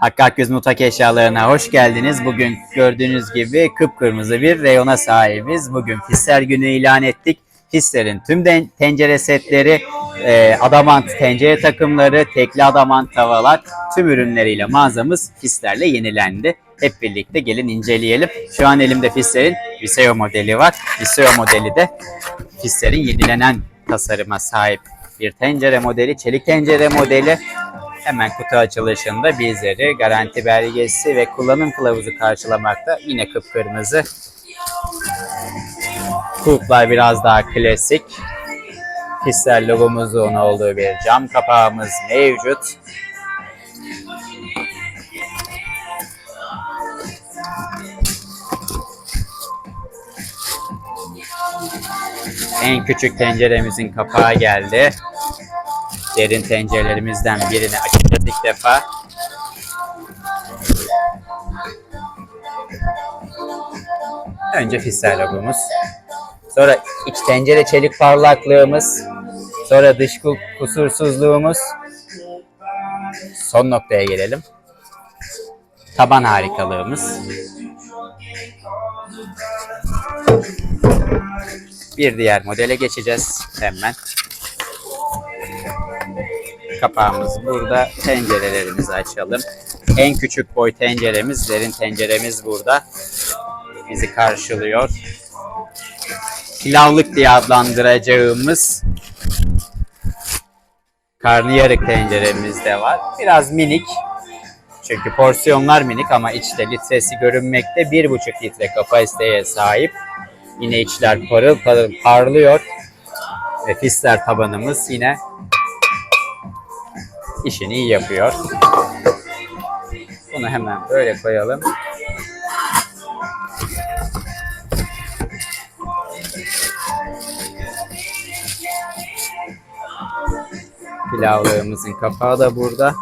Hakkı Akgöz Mutfak Eşyalarına hoş geldiniz. Bugün gördüğünüz gibi kıpkırmızı bir reyona sahibiz. Bugün Fisler Günü ilan ettik. Fisler'in tüm tencere setleri, e, adamant tencere takımları, tekli adamant tavalar tüm ürünleriyle mağazamız Fisler'le yenilendi. Hep birlikte gelin inceleyelim. Şu an elimde Fisler'in Viseo modeli var. Viseo modeli de Fisler'in yenilenen tasarıma sahip bir tencere modeli, çelik tencere modeli. Hemen kutu açılışında bizleri garanti belgesi ve kullanım kılavuzu karşılamakta. Yine kıpkırmızı. Kulplar biraz daha klasik. Fisler logomuzun olduğu bir cam kapağımız mevcut. En küçük tenceremizin kapağı geldi. Derin tencerelerimizden birini açacağız ilk defa. Önce Fisser logomuz. Sonra iç tencere çelik parlaklığımız. Sonra dış ku- kusursuzluğumuz. Son noktaya gelelim. Taban harikalığımız. Bir diğer modele geçeceğiz hemen. Kapağımız burada. Tencerelerimizi açalım. En küçük boy tenceremiz, derin tenceremiz burada. Bizi karşılıyor. Pilavlık diye adlandıracağımız karnıyarık tenceremiz de var. Biraz minik. Çünkü porsiyonlar minik ama içte litresi görünmekte. 1,5 litre kapasiteye sahip. Yine içler parıl parıl parlıyor. Ve fisler tabanımız yine işini iyi yapıyor. Bunu hemen böyle koyalım. Pilavlığımızın kapağı da burada.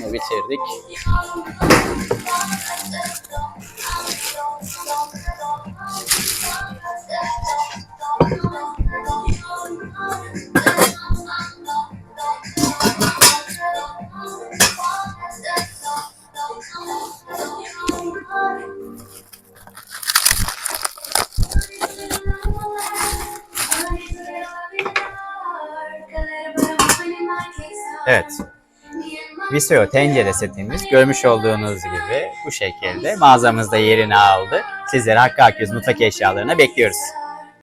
Bunu bitirdik. Evet. Viseo tencere setimiz görmüş olduğunuz gibi bu şekilde mağazamızda yerini aldı. Sizleri Hakkı Akgöz mutfak eşyalarına bekliyoruz.